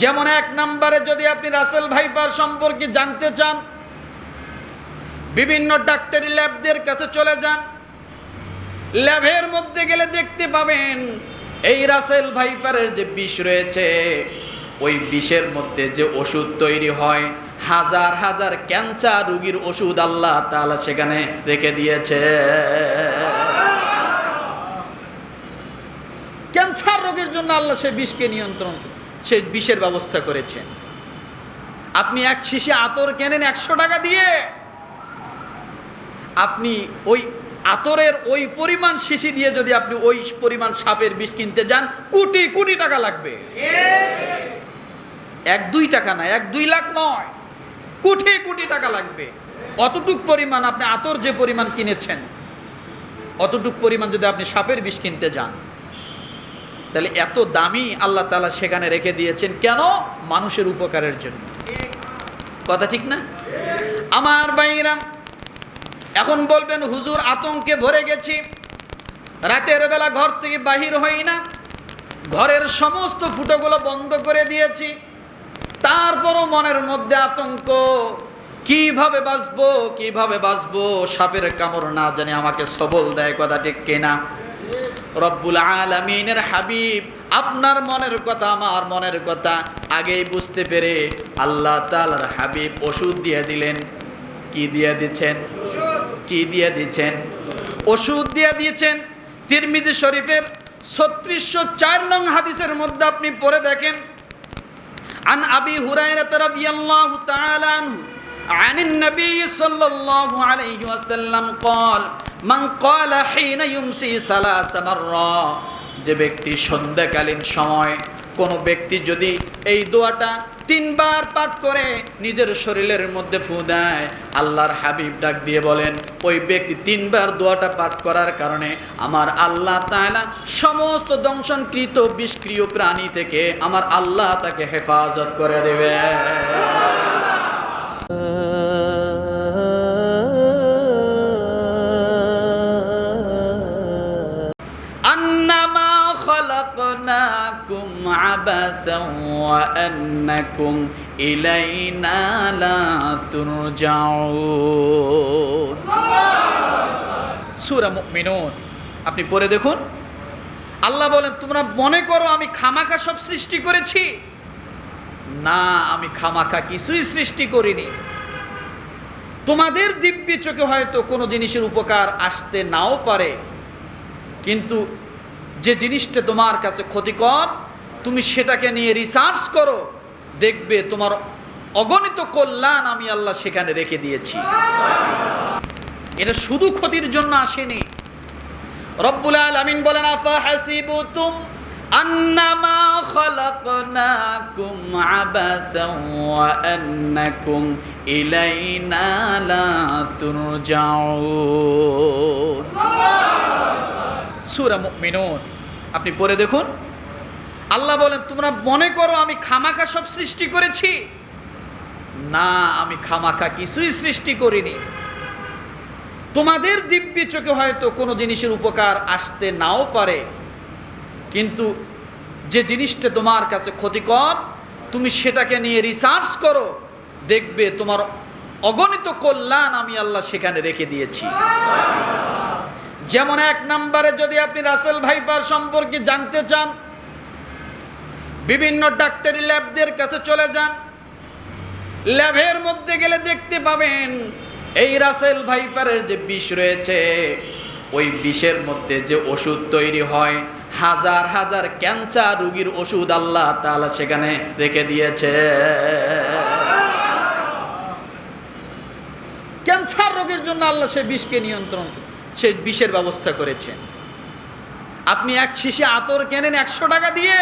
যেমন এক নম্বরে যদি আপনি রাসেল ভাইপার সম্পর্কে জানতে চান, বিভিন্ন ডাক্তারি ল্যাবদের কাছে চলে যান। ল্যাবের মধ্যে গেলে দেখতে পাবেন, এই রাসেল ভাইপারের যে বিষ রয়েছে, ওই বিষের মধ্যে যে ওষুধ তৈরি হয়, হাজার হাজার ক্যান্সার রুগীর ওষুধ আল্লাহ তাআলা সেখানে রেখে দিয়েছে। ক্যান্সার রোগের জন্য আল্লাহ সে বিষকে নিয়ন্ত্রণ সে বিষের ব্যবস্থা করেছেন। আপনি এক শিশে আতর কেনেন একশো টাকা দিয়ে। আপনি ওই আতরের ওই পরিমাণ শিশি দিয়ে যদি আপনি ওই পরিমাণ সাপের বিষ কিনতে যান, কোটি কোটি টাকা লাগবে। এক দুই টাকা না, এক দুই লাখ নয়, কোটি কোটি টাকা লাগবে। অতটুক পরিমাণ আপনি আতর যে পরিমাণ কিনেছেন, অতটুক পরিমাণ যদি আপনি সাপের বিষ কিনতে যান। তাহলে এত দামি আল্লাহ তালা সেখানে রেখে দিয়েছেন কেন? মানুষের উপকারের জন্য। কথা ঠিক না? আমার বাইরাম এখন বলবেন, হুজুর, আতঙ্কে ভরে গেছি। রাতের বেলা ঘর থেকে বাহির হই না। ঘরের সমস্ত ফুটোগুলো বন্ধ করে দিয়েছি। তারপরও মনের মধ্যে আতঙ্ক, কীভাবে বাঁচবো কীভাবে বাঁচবো? সাপের কামড় না জানি আমাকে সবল দেয়, কথা ঠিক কিনা? রব্বুল আলমিনের হাবিব আপনার মনের কথা আমার মনের কথা আগেই বুঝতে পেরে আল্লাহ তালার হাবিব ওষুধ দিয়ে দিলেন কি দিয়ে দিচ্ছেন কি দিয়ে দিচ্ছেন ওষুধ দিয়ে দিয়েছেন তিরমিজি শরীফের ছত্রিশশো চার নং হাদিসের মধ্যে আপনি পড়ে দেখেন عن أبي هريرة رضي الله تعالى عنه عن النبي صلى الله عليه وسلم قال যে ব্যক্তি সন্ধ্যাকালীন সময় কোনো ব্যক্তি যদি এই দোয়াটা তিনবার পাঠ করে নিজের শরীরের মধ্যে ফু দেয়, আল্লাহর হাবিব ডাক দিয়ে বলেন, ওই ব্যক্তি তিনবার দোয়াটা পাঠ করার কারণে আমার আল্লাহ তালা সমস্ত দংশনকৃত বিষ্ক্রিয় প্রাণী থেকে আমার আল্লাহ তাকে হেফাজত করে দেবে। عبثا وأنكم إلينا لا ترجعون সূরা মুমিনুন আপনি পড়ে দেখুন আল্লাহ বলেন তোমরা মনে করো আমি খামাখা সব সৃষ্টি করেছি না আমি খামাখা কিছুই সৃষ্টি করিনি তোমাদের দিব্য চোখে হয়তো কোনো জিনিসের উপকার আসতে নাও পারে কিন্তু যে জিনিসটা তোমার কাছে ক্ষতিকর তুমি সেটাকে নিয়ে রিসার্চ করো, দেখবে তোমার অগণিত কল্যাণ আমি আল্লাহ সেখানে রেখে দিয়েছি। এটা শুধু ক্ষতির জন্য আসেনি। রব্বুল আলামিন বলেন, আফা হাসিবুতুম আন্নামা খালাকনাকুম আবাসান ওয়া আন্নাকুম ইলাইনা লা তুরজাউন। সূরা মুমিনুন, আপনি পড়ে দেখুন। আল্লাহ বলেন, তোমরা মনে করো আমি খামাখা সব সৃষ্টি করেছি? না, আমি খামাখা কিছুই সৃষ্টি করিনি। তোমাদের দিব্য চোখে হয়তো কোনো জিনিসের উপকার আসতে নাও পারে, কিন্তু যে জিনিসটা তোমার কাছে ক্ষতিকর, তুমি সেটাকে নিয়ে রিসার্চ করো, দেখবে তোমার অগণিত কল্যাণ আমি আল্লাহ সেখানে রেখে দিয়েছি। যেমন এক নম্বরে যদি আপনি রাসেল ভাইপার সম্পর্কে জানতে চান বিভিন্ন ডাক্তারি ল্যাবদের কাছে চলে যান। ল্যাবের মধ্যে গেলে দেখতে পাবেন, এই রাসেল ভাইপারের যে বিষ রয়েছে, ওই বিষের মধ্যে যে ওষুধ তৈরি হয়, হাজার হাজার ক্যান্সার রোগীর ওষুধ আল্লাহ তাআলা সেখানে রেখে দিয়েছে। ক্যান্সার রোগের জন্য আল্লাহ সে বিষকে নিয়ন্ত্রণ সে বিষের ব্যবস্থা করেছেন। আপনি এক শিশে আতর কেনেন একশো টাকা দিয়ে।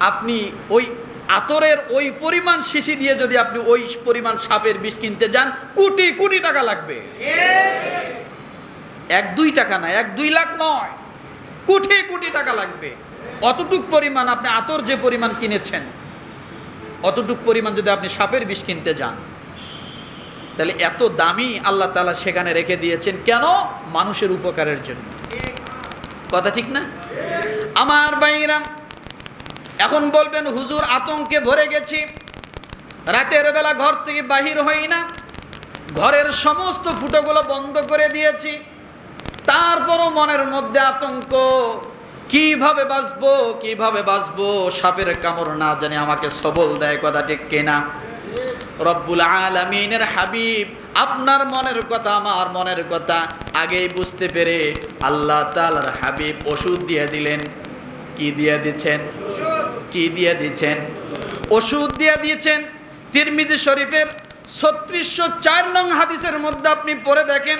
আপনি ওই আতরের ওই পরিমাণ শিশি দিয়ে যদি আপনি ওই পরিমাণ সাপের বিষ কিনতে যান, কোটি কোটি টাকা লাগবে। এক দুই টাকা না, এক দুই লাখ নয়, কোটি কোটি টাকা লাগবে। অতটুক পরিমাণ আপনি আতর যে পরিমাণ কিনেছেন, অতটুক পরিমাণ যদি আপনি সাপের বিষ কিনতে যান, তাহলে এত দামি আল্লাহ তালা সেখানে রেখে দিয়েছেন কেন? মানুষের উপকারের জন্য। কথা ঠিক না? আমার বাইরাম এখন বলবেন, হুজুর, আতঙ্কে ভরে গেছি। রাতের বেলা ঘর থেকে বাহির হই না। ঘরের সমস্ত ফুটোগুলো বন্ধ করে দিয়েছি। তারপরও মনের মধ্যে আতঙ্ক, কীভাবে বাঁচবো কীভাবে বাঁচবো? সাপের কামড় না জানি আমাকে সবল দেয় কথা ঠিক কিনা? রব্বুল আলমিনের হাবিব, আপনার মনের কথা, আমার মনের কথা আগেই বুঝতে পেরে আল্লাহ তালার হাবিব ওষুধ দিয়ে দিলেন। কি দিয়ে দিচ্ছেন? কি দিয়ে দিচ্ছেন ওষুধ দিয়ে দিয়েছেন তিরমিজি শরীফের ছত্রিশশো চার নং হাদিসের মধ্যে আপনি পড়ে দেখেন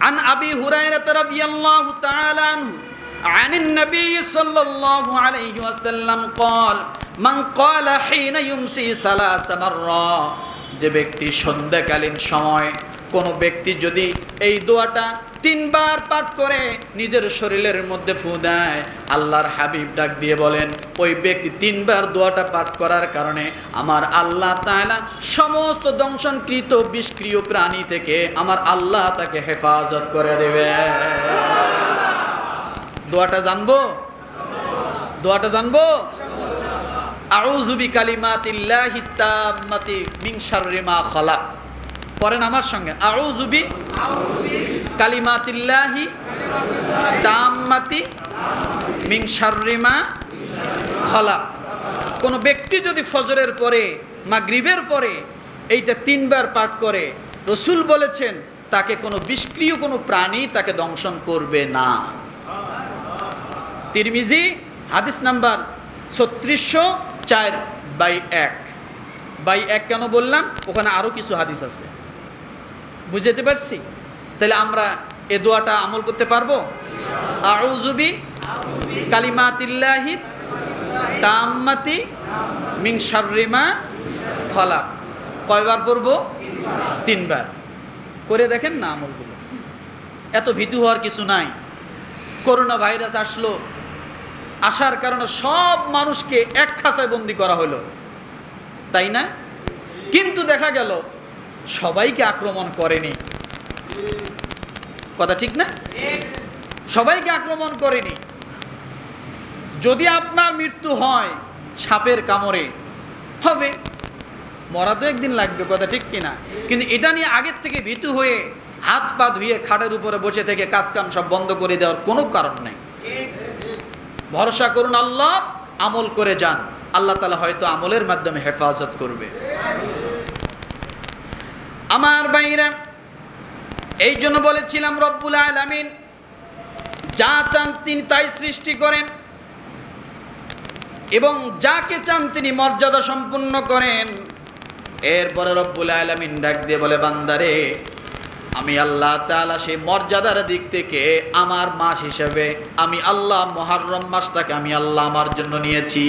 عن أبي هريرة رضي الله تعالى عنه عن النبي صلى الله عليه وسلم قال من قال حين يمسي ثلاث مرات যে ব্যক্তি সন্ধ্যাকালীন সময় কোনো ব্যক্তি যদি এই দোয়াটা তিনবার পাঠ করে নিজের শরীরের মধ্যে ফু দেয়। আল্লাহর হাবিব ডাক দিয়ে বলেন, ওই ব্যক্তি তিনবার দোয়াটা পাঠ করার কারণে আমার আল্লাহ তাআলা সমস্ত দংশনকৃত বিষক্রিয় প্রাণী থেকে আমার আল্লাহ তাকে হেফাজত করে দেবে। দোয়াটা জানব? দোয়াটা জানব? আউযু বিকালিমাতিল্লাহি তাম্মাতি মিন শাররি মা আমার সঙ্গে। আউযু বি কালিমাতিল্লাহি তাম্মাতি মা খালাক। কোন ব্যক্তি যদি ফজরের পরে মা মাগরিবের পরে এইটা তিনবার পাঠ করে, রসুল বলেছেন, তাকে কোনো বিষক্রিয়, কোনো প্রাণী তাকে দংশন করবে না। তিরমিজি, হাদিস নাম্বার ছত্রিশশো চার বাই এক। বাই এক কেন বললাম? ওখানে আরও কিছু হাদিস আছে। বুঝতে পারছি? তাহলে আমরা এ দোয়াটা আমল করতে পারব? আউজুবি কালিমাতিল্লাহি তাম্মাতি মিং শাররিমা ফলাক কয়বার পড়ব? তিনবার। করে দেখেন না আমলগুলো। এত ভীতু হওয়ার কিছু নাই। করোনা ভাইরাস আসলো। আসার কারণে সব মানুষকে এক খাঁচায় বন্দি করা হলো। তাই না? কিন্তু দেখা গেল, সবাইকে আক্রমণ করেনি। কথা ঠিক না? সবাইকে আক্রমণ করেনি। যদি আপনার মৃত্যু হয় সাপের কামড়ে হবে মরা তো একদিন লাগবে, কথা ঠিক কিনা? কিন্তু এটা নিয়ে আগের থেকে ভীতু হয়ে হাত পা ধুয়ে খাটের উপরে বসে থেকে কাজকাম সব বন্ধ করে দেওয়ার কোনো কারণ নেই। ভরসা করুন আল্লাহ, আমল করে যান। আল্লাহ তালা হয়তো আমলের মাধ্যমে হেফাজত করবে। আমার বাইরা এই জন্য বলেছিলাম রব্বুল আলামিন, যা চান তিনি তাই সৃষ্টি করেন এবং যাকে চান তিনি মর্যাদা সম্পূর্ণ করেন। এরপরে রব্বুল আলামিন ডাক দিয়ে বলে, বান্দারে, আমি আল্লাহ তাআলা সেই মর্যাদার দিক থেকে আমার মাস হিসেবে আমি আল্লাহ মহারম মাসটাকে আমি আল্লাহ আমার জন্য নিয়েছি।